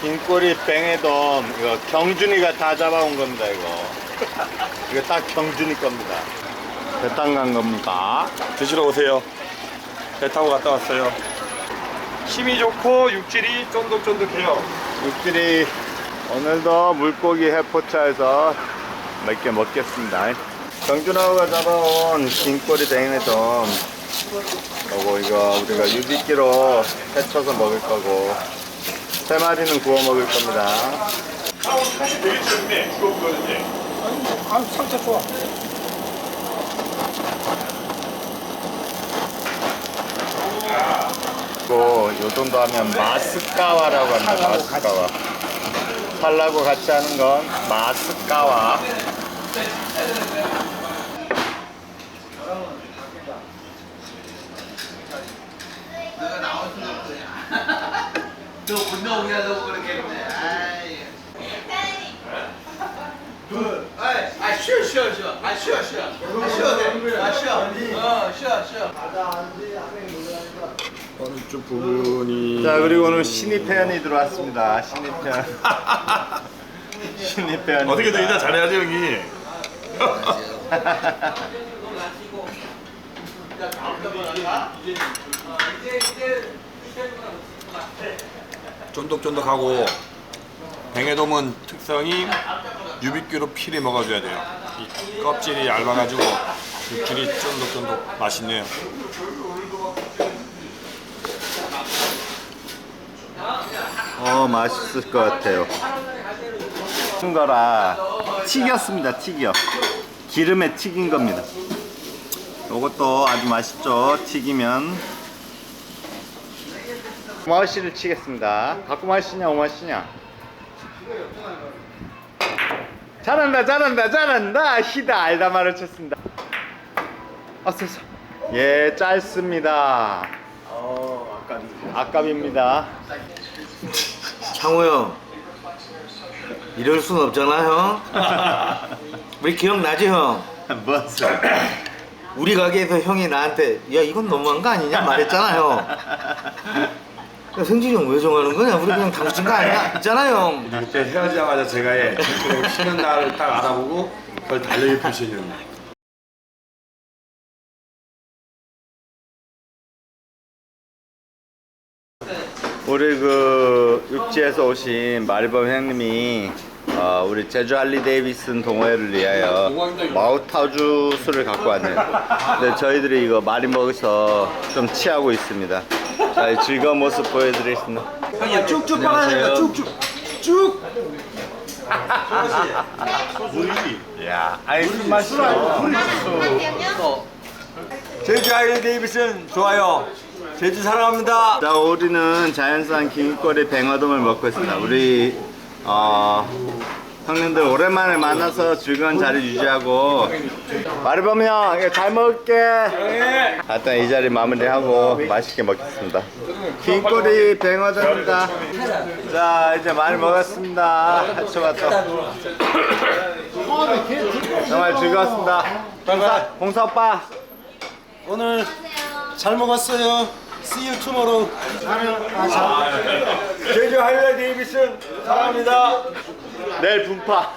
긴꼬리 뱅에돔 이거 경준이가 다 잡아온 겁니다 이거 이거 딱 경준이 겁니다 배탄 간 겁니다 드시러 오세요. 배 타고 갔다 왔어요. 힘이 좋고 육질이 쫀득쫀득해요. 육들이 오늘도 물고기 해포차에서 몇 개 먹겠습니다 경준아가 잡아온 긴꼬리 뱅에돔 그리고 이거 우리가 유비끼로 해쳐서 먹을 거고 세 마리는 구워 먹을 겁니다 사실 되게 좋네. 그거 그거는데. 아, 상태 좋아. 그리고 요 정도 하면 마스카와라고 합니다. 마스카와. 살라고 같이 하는 건 마스카와. 너 운동이라고 그렇겠네. 아이. 아, 쉬어, 쉬어, 쉬어. 아, 쉬어, 쉬어. 아, 쉬어, 돼. 아, 쉬어. 어, 쉬어, 쉬어. 어느 쪽 부분이 자 그리고 오늘 신입 회원이 들어왔습니다. 신입 회원. 신입 회원. 어떻게든 일단 잘해야지 형이. 쫀득쫀득하고 뱅에돔은 특성이 유비끼로 필히 먹어줘야 돼요. 이 껍질이 얇아가지고 육질이 쫀득쫀득 맛있네요. 어 맛있을 것 같아요. 튀긴 거라 튀겼습니다. 튀겨. 기름에 튀긴 겁니다. 이것도 아주 맛있죠. 튀기면. 오마시를 치겠습니다. 갖고 마시냐 오마시냐. 잘한다 잘한다 잘한다 히다 알다 말을 쳤습니다. 어서 어서. 예 짧습니다. 어 아깝 아깝입니다. 창호 형. 이럴 순 없잖아, 형. 우리 기억나지, 형? 무엇을? 우리 가게에서 형이 나한테 야 이건 너무한 거 아니냐 말했잖아 형. 야, 성진이 형 왜 정하는 거냐? 우리 그냥 당신 거 아니야? 있잖아 형. 그때 헤어지자마자 제가 해 쉬는 날을 딱 알아보고 그걸 달력에 표시해줬네. 우리 그 육지에서 오신 마리범 형님이 어, 우리 제주 할리 데이비슨 동호회를 위하여 마우타주 술을 갖고 왔네요. 근데 저희들이 이거 많이 먹어서 좀 취하고 있습니다. 자, 이 즐거운 모습 보여드리겠습니다. 형이 쭉쭉 빨아내니까 쭉쭉 쭉. 야, 아이스 마시죠. 제주 아일랜드 데이비슨 좋아요. 제주 사랑합니다. 자, 우리는 자연산 긴꼬리 뱅어돔을 먹고 있습니다. 우리 어, 형님들 오랜만에 만나서 즐거운 자리 유지하고 마리범 형, 이거 잘 먹을게. 일단 이 자리 마무리하고 맛있게 먹겠습니다. 긴꼬리 뱅어돔입니다. 자, 이제 많이 먹었습니다. 해초가 또. 정말 즐거웠습니다. 봉사, 봉사 오빠. 오늘 잘 먹었어요. See you tomorrow. 제주 하일랜드 데이비슨 사랑합니다. 내일 분파.